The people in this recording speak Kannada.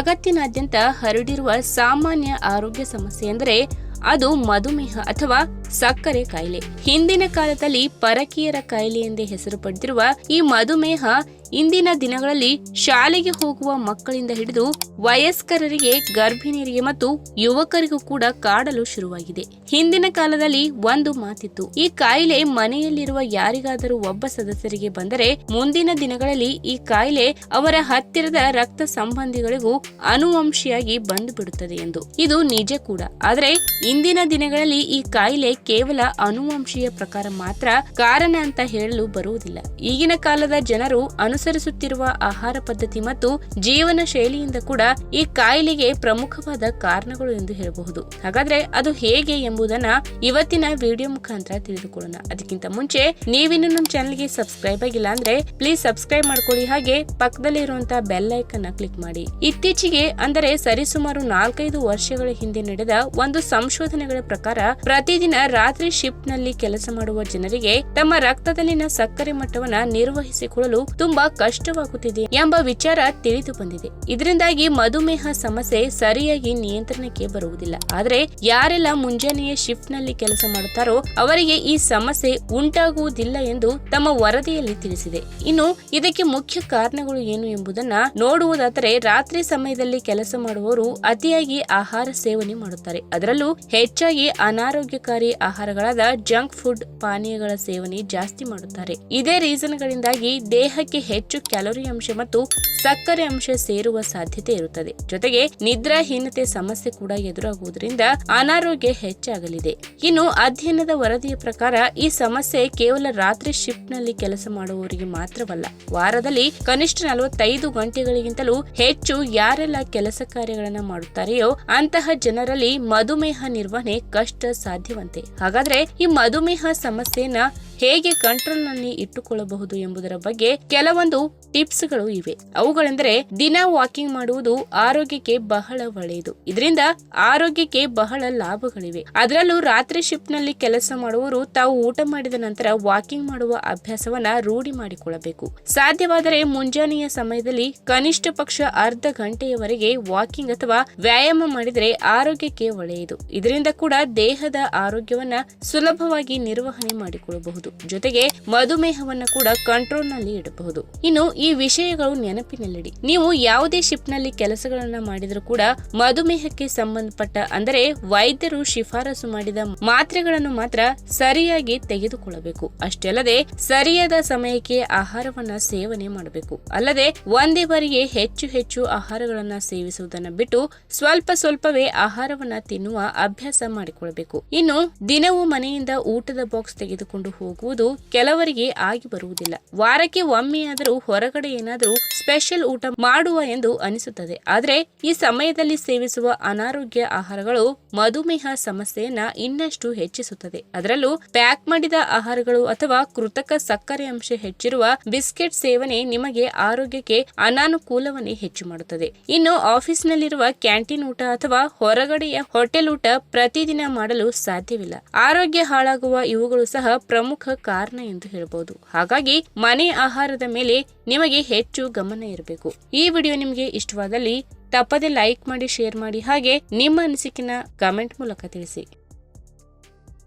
ಜಗತ್ತಿನಾದ್ಯಂತ ಹರಡಿರುವ ಸಾಮಾನ್ಯ ಆರೋಗ್ಯ ಸಮಸ್ಯೆ ಎಂದರೆ ಅದು ಮಧುಮೇಹ ಅಥವಾ ಸಕ್ಕರೆ ಕಾಯಿಲೆ. ಹಿಂದಿನ ಕಾಲದಲ್ಲಿ ಪರಕೀಯರ ಕಾಯಿಲೆ ಎಂದೇ ಹೆಸರು ಪಡೆದಿರುವ ಈ ಮಧುಮೇಹ ಇಂದಿನ ದಿನಗಳಲ್ಲಿ ಶಾಲೆಗೆ ಹೋಗುವ ಮಕ್ಕಳಿಂದ ಹಿಡಿದು ವಯಸ್ಕರರಿಗೆ, ಗರ್ಭಿಣಿಯರಿಗೆ ಮತ್ತು ಯುವಕರಿಗೂ ಕೂಡ ಕಾಡಲು ಶುರುವಾಗಿದೆ. ಹಿಂದಿನ ಕಾಲದಲ್ಲಿ ಒಂದು ಮಾತಿತ್ತು, ಈ ಕಾಯಿಲೆ ಮನೆಯಲ್ಲಿರುವ ಯಾರಿಗಾದರೂ ಒಬ್ಬ ಸದಸ್ಯರಿಗೆ ಬಂದರೆ ಮುಂದಿನ ದಿನಗಳಲ್ಲಿ ಈ ಕಾಯಿಲೆ ಅವರ ಹತ್ತಿರದ ರಕ್ತ ಸಂಬಂಧಿಗಳಿಗೂ ಅನುವಂಶಿಯಾಗಿ ಬಂದು ಬಿಡುತ್ತದೆ ಎಂದು. ಇದು ನಿಜ ಕೂಡ. ಆದರೆ, ಇಂದಿನ ದಿನಗಳಲ್ಲಿ ಈ ಕಾಯಿಲೆ ಕೇವಲ ಅನುವಂಶೀಯ ಪ್ರಕಾರ ಮಾತ್ರ ಕಾರಣ ಅಂತ ಹೇಳಲು ಬರುವುದಿಲ್ಲ. ಈಗಿನ ಕಾಲದ ಜನರು ಅನುಸರಿಸುತ್ತಿರುವ ಆಹಾರ ಪದ್ಧತಿ ಮತ್ತು ಜೀವನ ಶೈಲಿಯಿಂದ ಕೂಡ ಈ ಕಾಯಿಲೆಗೆ ಪ್ರಮುಖವಾದ ಕಾರಣಗಳು ಎಂದು ಹೇಳಬಹುದು. ಹಾಗಾದ್ರೆ ಅದು ಹೇಗೆ ಎಂಬುದನ್ನ ಇವತ್ತಿನ ವಿಡಿಯೋ ಮುಖಾಂತರ ತಿಳಿದುಕೊಳ್ಳೋಣ. ಅದಕ್ಕಿಂತ ಮುಂಚೆ ನೀವಿನ್ನು ನಮ್ಮ ಚಾನೆಲ್ಗೆ ಸಬ್ಸ್ಕ್ರೈಬ್ ಆಗಿಲ್ಲ ಅಂದ್ರೆ ಪ್ಲೀಸ್ ಸಬ್ಸ್ಕ್ರೈಬ್ ಮಾಡ್ಕೊಳ್ಳಿ. ಹಾಗೆ ಪಕ್ಕದಲ್ಲಿ ಇರುವಂತಹ ಬೆಲ್ ಐಕನ್ ಕ್ಲಿಕ್ ಮಾಡಿ. ಇತ್ತೀಚೆಗೆ ಅಂದರೆ ಸರಿಸುಮಾರು ನಾಲ್ಕೈದು ವರ್ಷಗಳ ಹಿಂದೆ ನಡೆದ ಒಂದು ಸಂಶೋಧನೆಗಳ ಪ್ರಕಾರ ಪ್ರತಿದಿನ ರಾತ್ರಿ ಶಿಫ್ಟ್ನಲ್ಲಿ ಕೆಲಸ ಮಾಡುವ ಜನರಿಗೆ ತಮ್ಮ ರಕ್ತದಲ್ಲಿನ ಸಕ್ಕರೆ ಮಟ್ಟವನ್ನು ನಿರ್ವಹಿಸಿಕೊಳ್ಳಲು ತುಂಬಾ ಕಷ್ಟವಾಗುತ್ತಿದೆ ಎಂಬ ವಿಚಾರ ತಿಳಿದು ಬಂದಿದೆ. ಇದರಿಂದಾಗಿ ಮಧುಮೇಹ ಸಮಸ್ಯೆ ಸರಿಯಾಗಿ ನಿಯಂತ್ರಣಕ್ಕೆ ಬರುವುದಿಲ್ಲ. ಆದರೆ ಯಾರೆಲ್ಲ ಮುಂಜಾನೆಯ ಶಿಫ್ಟ್ನಲ್ಲಿ ಕೆಲಸ ಮಾಡುತ್ತಾರೋ ಅವರಿಗೆ ಈ ಸಮಸ್ಯೆ ಉಂಟಾಗುವುದಿಲ್ಲ ಎಂದು ತಮ್ಮ ವರದಿಯಲ್ಲಿ ತಿಳಿಸಿದೆ. ಇನ್ನು ಇದಕ್ಕೆ ಮುಖ್ಯ ಕಾರಣಗಳು ಏನು ಎಂಬುದನ್ನ ನೋಡುವುದಾದರೆ ರಾತ್ರಿ ಸಮಯದಲ್ಲಿ ಕೆಲಸ ಮಾಡುವವರು ಅತಿಯಾಗಿ ಆಹಾರ ಸೇವನೆ ಮಾಡುತ್ತಾರೆ. ಅದರಲ್ಲೂ ಹೆಚ್ಚಾಗಿ ಅನಾರೋಗ್ಯಕಾರಿ ಆಹಾರಗಳಾದ ಜಂಕ್ ಫುಡ್ ಪಾನೀಯಗಳ ಸೇವನೆ ಜಾಸ್ತಿ ಮಾಡುತ್ತಾರೆ. ಇದೇ ರೀಸನ್ಗಳಿಂದಾಗಿ ದೇಹಕ್ಕೆ ಹೆಚ್ಚು ಕ್ಯಾಲೋರಿ ಅಂಶ ಮತ್ತು ಸಕ್ಕರೆ ಅಂಶ ಸೇರುವ ಸಾಧ್ಯತೆ ಇರುತ್ತದೆ. ಜೊತೆಗೆ ನಿದ್ರಾಹೀನತೆ ಸಮಸ್ಯೆ ಕೂಡ ಎದುರಾಗುವುದರಿಂದ ಅನಾರೋಗ್ಯ ಹೆಚ್ಚಾಗಲಿದೆ. ಇನ್ನು ಅಧ್ಯಯನದ ವರದಿಯ ಪ್ರಕಾರ ಈ ಸಮಸ್ಯೆ ಕೇವಲ ರಾತ್ರಿ ಶಿಫ್ಟ್ನಲ್ಲಿ ಕೆಲಸ ಮಾಡುವವರಿಗೆ ಮಾತ್ರವಲ್ಲ, ವಾರದಲ್ಲಿ ಕನಿಷ್ಠ ನಲವತ್ತೈದು ಗಂಟೆಗಳಿಗಿಂತಲೂ ಹೆಚ್ಚು ಯಾರೆಲ್ಲ ಕೆಲಸ ಕಾರ್ಯಗಳನ್ನು ಮಾಡುತ್ತಾರೆಯೋ ಅಂತಹ ಜನರಲ್ಲಿ ಮಧುಮೇಹ ನಿರ್ವಹಣೆ ಕಷ್ಟ ಸಾಧ್ಯವಂತೆ. ಹಾಗಾದ್ರೆ ಈ ಮಧುಮೇಹ ಸಮಸ್ಯೆಯನ್ನ ಹೇಗೆ ಕಂಟ್ರೋಲ್ನಲ್ಲಿ ಇಟ್ಟುಕೊಳ್ಳಬಹುದು ಎಂಬುದರ ಬಗ್ಗೆ ಕೆಲವೊಂದು ಟಿಪ್ಸ್ಗಳು ಇವೆ. ಅವುಗಳೆಂದರೆ ದಿನ ವಾಕಿಂಗ್ ಮಾಡುವುದು ಆರೋಗ್ಯಕ್ಕೆ ಬಹಳ ಒಳ್ಳೆಯದು. ಇದರಿಂದ ಆರೋಗ್ಯಕ್ಕೆ ಬಹಳ ಲಾಭಗಳಿವೆ. ಅದರಲ್ಲೂ ರಾತ್ರಿ ಶಿಫ್ಟ್ನಲ್ಲಿ ಕೆಲಸ ಮಾಡುವವರು ತಾವು ಊಟ ಮಾಡಿದ ನಂತರ ವಾಕಿಂಗ್ ಮಾಡುವ ಅಭ್ಯಾಸವನ್ನ ರೂಢಿ ಮಾಡಿಕೊಳ್ಳಬೇಕು. ಸಾಧ್ಯವಾದರೆ ಮುಂಜಾನೆಯ ಸಮಯದಲ್ಲಿ ಕನಿಷ್ಠ ಪಕ್ಷ ಅರ್ಧ ಗಂಟೆಯವರೆಗೆ ವಾಕಿಂಗ್ ಅಥವಾ ವ್ಯಾಯಾಮ ಮಾಡಿದರೆ ಆರೋಗ್ಯಕ್ಕೆ ಒಳ್ಳೆಯದು. ಇದರಿಂದ ಕೂಡ ದೇಹದ ಆರೋಗ್ಯವನ್ನ ಸುಲಭವಾಗಿ ನಿರ್ವಹಣೆ ಮಾಡಿಕೊಳ್ಳಬಹುದು. ಜೊತೆಗೆ ಮಧುಮೇಹವನ್ನು ಕೂಡ ಕಂಟ್ರೋಲ್ನಲ್ಲಿ ಇಡಬಹುದು. ಇನ್ನು ಈ ವಿಷಯಗಳು ನೆನಪಿನಲ್ಲಿಡಿ. ನೀವು ಯಾವುದೇ ಶಿಫ್ಟ್ನಲ್ಲಿ ಕೆಲಸಗಳನ್ನ ಮಾಡಿದರೂ ಕೂಡ ಮಧುಮೇಹಕ್ಕೆ ಸಂಬಂಧಪಟ್ಟ ಅಂದರೆ ವೈದ್ಯರು ಶಿಫಾರಸು ಮಾಡಿದ ಮಾತ್ರೆಗಳನ್ನು ಮಾತ್ರ ಸರಿಯಾಗಿ ತೆಗೆದುಕೊಳ್ಳಬೇಕು. ಅಷ್ಟೇ ಅಲ್ಲದೆ ಸರಿಯಾದ ಸಮಯಕ್ಕೆ ಆಹಾರವನ್ನ ಸೇವನೆ ಮಾಡಬೇಕು. ಅಲ್ಲದೆ ಒಂದೇ ಬಾರಿಗೆ ಹೆಚ್ಚು ಹೆಚ್ಚು ಆಹಾರಗಳನ್ನ ಸೇವಿಸುವುದನ್ನ ಬಿಟ್ಟು ಸ್ವಲ್ಪ ಸ್ವಲ್ಪವೇ ಆಹಾರವನ್ನ ತಿನ್ನುವ ಅಭ್ಯಾಸ ಮಾಡಿಕೊಳ್ಳಬೇಕು ಇನ್ನು ದಿನವೂ ಮನೆಯಿಂದ ಊಟದ ಬಾಕ್ಸ್ ತೆಗೆದುಕೊಂಡು ಹೋಗುವುದು ಕೆಲವರಿಗೆ ಆಗಿ ಬರುವುದಿಲ್ಲ. ವಾರಕ್ಕೆ ಒಮ್ಮೆಯಾದರೂ ಹೊರಗಡೆ ಏನಾದರೂ ಸ್ಪೆಷಲ್ ಊಟ ಮಾಡುವ ಎಂದು ಅನಿಸುತ್ತದೆ. ಆದರೆ ಈ ಸಮಯದಲ್ಲಿ ಸೇವಿಸುವ ಅನಾರೋಗ್ಯ ಆಹಾರಗಳು ಮಧುಮೇಹ ಸಮಸ್ಯೆಯನ್ನ ಇನ್ನಷ್ಟು ಹೆಚ್ಚಿಸುತ್ತದೆ. ಅದರಲ್ಲೂ ಪ್ಯಾಕ್ ಮಾಡಿದ ಆಹಾರಗಳು ಅಥವಾ ಕೃತಕ ಸಕ್ಕರೆ ಅಂಶ ಹೆಚ್ಚಿರುವ ಬಿಸ್ಕೆಟ್ ಸೇವನೆ ನಿಮಗೆ ಆರೋಗ್ಯಕ್ಕೆ ಅನಾನುಕೂಲವನ್ನೇ ಹೆಚ್ಚು ಮಾಡುತ್ತದೆ. ಇನ್ನು ಆಫೀಸ್ನಲ್ಲಿರುವ ಕ್ಯಾಂಟೀನ್ ಊಟ ಅಥವಾ ಹೊರಗಡೆಯ ಹೋಟೆಲ್ ಊಟ ಪ್ರತಿದಿನ ಮಾಡಲು ಸಾಧ್ಯವಿಲ್ಲ. ಆರೋಗ್ಯ ಹಾಳಾಗುವ ಇವುಗಳು ಸಹ ಪ್ರಮುಖ ಕಾರಣ ಎಂದು ಹೇಳಬಹುದು ಹಾಗಾಗಿ ಮನೆ ಆಹಾರದ ಮೇಲೆ ನಿಮಗೆ ಹೆಚ್ಚು ಗಮನ ಇರಬೇಕು. ಈ ವಿಡಿಯೋ ನಿಮಗೆ ಇಷ್ಟವಾದಲ್ಲಿ ತಪ್ಪದೆ ಲೈಕ್ ಮಾಡಿ ಶೇರ್ ಮಾಡಿ ಹಾಗೆ ನಿಮ್ಮ ಅನಿಸಿಕೆನ ಕಮೆಂಟ್ ಮೂಲಕ ತಿಳಿಸಿ.